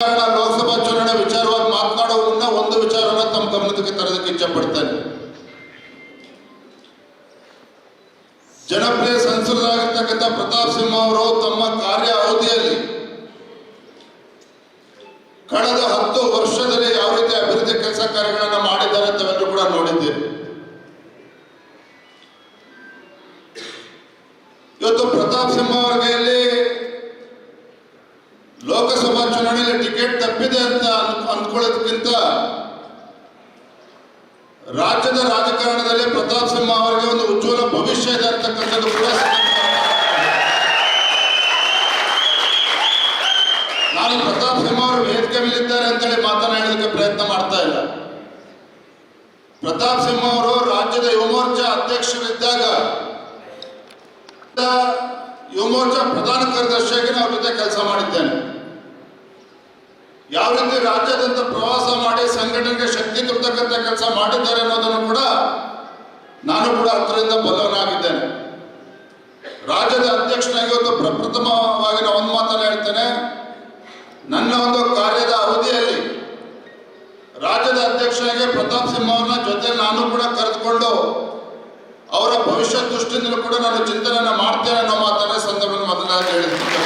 ಲೋಕಸಭಾ ಚುನಾವಣೆ ವಿಚಾರವಾಗಿ ಮಾತನಾಡೋ ಮುನ್ನ ಒಂದು ವಿಚಾರವನ್ನು ತಮ್ಮ ಗಮನಕ್ಕೆ ತರೋದಕ್ಕೆ ಇಚ್ಛೆ ಪಡ್ತೇನೆ. ಜನಪ್ರಿಯ ಸಂಸದರಾಗಿರ್ತಕ್ಕಂಥ ಪ್ರತಾಪ್ ಸಿಂಹ ಅವರು ತಮ್ಮ ಕಾರ್ಯ ಅವಧಿಯಲ್ಲಿ ಕಳೆದ ಹತ್ತು ವರ್ಷದಲ್ಲಿ ಯಾವ ರೀತಿ ಅಭಿವೃದ್ಧಿ ಕೆಲಸ ಕಾರ್ಯಗಳನ್ನು ಮಾಡಿದ್ದಾರೆ ತಾವೆಲ್ಲರೂ ಕೂಡ ನೋಡಿದ್ದೇವೆ ಇವತ್ತು ಪ್ರತಾಪ್ ಸಿಂಹ ಅವರ ಲೋಕಸಭಾ ಚುನಾವಣೆಯಲ್ಲಿ ಟಿಕೆಟ್ ತಪ್ಪಿದೆ ಅಂತ ಅಂದ್ಕೊಳ್ಳೋದಕ್ಕಿಂತ ರಾಜ್ಯದ ರಾಜಕಾರಣದಲ್ಲಿ ಪ್ರತಾಪ್ ಸಿಂಹ ಅವರಿಗೆ ಒಂದು ಉಜ್ವಲ ಭವಿಷ್ಯ ಇದೆ ಅಂತಕ್ಕಂಥದ್ದು ನಾನು ಪ್ರತಾಪ್ ಸಿಂಹ ಅವರು ವೇದಿಕೆ ಮೇಲಿದ್ದಾರೆ ಅಂತೇಳಿ ಮಾತನಾಡೋದಕ್ಕೆ ಪ್ರಯತ್ನ ಮಾಡ್ತಾ ಇಲ್ಲ. ಪ್ರತಾಪ್ ಸಿಂಹ ಅವರು ರಾಜ್ಯದ ಯುವ ಮೋರ್ಚಾ ಅಧ್ಯಕ್ಷರಿದ್ದಾಗ ಯುವ ಮೋರ್ಚಾ ಪ್ರಧಾನ ಕಾರ್ಯದರ್ಶಿಯಾಗಿ ನಾವು ಜೊತೆ ಕೆಲಸ ಮಾಡಿದ್ದೇನೆ. ಯಾವ ರೀತಿ ರಾಜ್ಯಾದ್ಯಂತ ಪ್ರವಾಸ ಮಾಡಿ ಸಂಘಟನೆಗೆ ಶಕ್ತಿ ತುಂಬತಕ್ಕಂಥ ಕೆಲಸ ಮಾಡಿದ್ದಾರೆ ಅನ್ನೋದನ್ನು ಕೂಡ ನಾನು ಕೂಡ ಅದರಿಂದ ಬಲವನಾಗಿದ್ದೇನೆ ರಾಜ್ಯದ ಅಧ್ಯಕ್ಷನಾಗಿ ಒಂದು ಪ್ರಪ್ರಥಮವಾಗಿ ನಾನು ಒಂದು ಮಾತನ್ನು ಹೇಳ್ತೇನೆ. ನನ್ನ ಒಂದು ಕಾರ್ಯದ ಅವಧಿಯಲ್ಲಿ ರಾಜ್ಯದ ಅಧ್ಯಕ್ಷನಾಗಿ ಪ್ರತಾಪ್ ಸಿಂಹ ಅವರನ್ನ ಜೊತೆ ನಾನು ಕೂಡ ಕರೆದುಕೊಂಡು ಅವರ ಭವಿಷ್ಯ ದೃಷ್ಟಿಯಿಂದಲೂ ಕೂಡ ನಾನು ಚಿಂತನೆಯನ್ನು ಮಾಡ್ತೇನೆ ಅನ್ನೋ ಮಾತನ್ನ ಸಂದರ್ಭದಲ್ಲಿ ಮೊದಲಾಗಿ ಹೇಳಿದ್ದೀನಿ